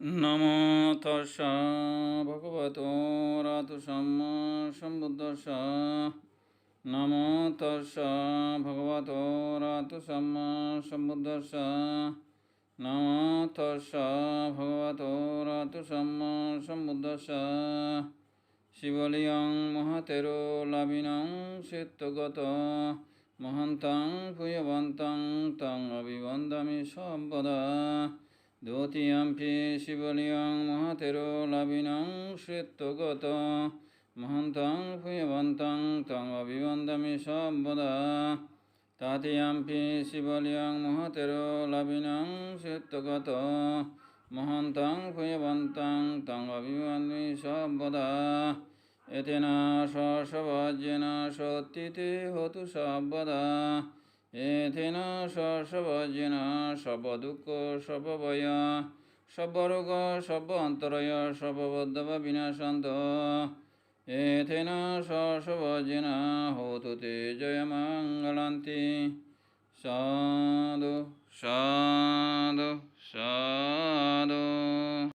নমো তস্য ভগবতো রাতু সম্মা সম্বুদ্ধস্য নমো তস্য ভগবতো রাতু সম্মা সম্বুদ্ধস্য নমো তস্য ভগবতো রাতু সম্মা সম্বুদ্ধস্য শিবলিয়ং মহাতেরো লাভিনং চিত্তগত মহন্তাং ভূয়বন্তাং তং অভিবন্দামি সর্বদা দ্বিতীয়াম্পি শিবলিয়ং মহাতেরো লাভিনং শ্রেত্তগত মহন্তাং ভূয়বন্তাং তং অভিবন্দামি সর্বদা। তাতিয়াম্পি শিবলিয়ং মহাতেরো লাভিনং শ্রেত্তগত মহন্তাং ভূয়বন্তাং তং অভিবন্দামি সর্বদা। এতেনা সবজ্যেন সত্যিতে হতু সর্বদা। এথেন সবজিনা সব দুঃখ সব ভয় সব রোগ সব অন্তরয় সর্ববদ্ধব বিনাশান্ত। এথেন সবজ্যেন হতু তে জয় মঙ্গলান্তি সাধু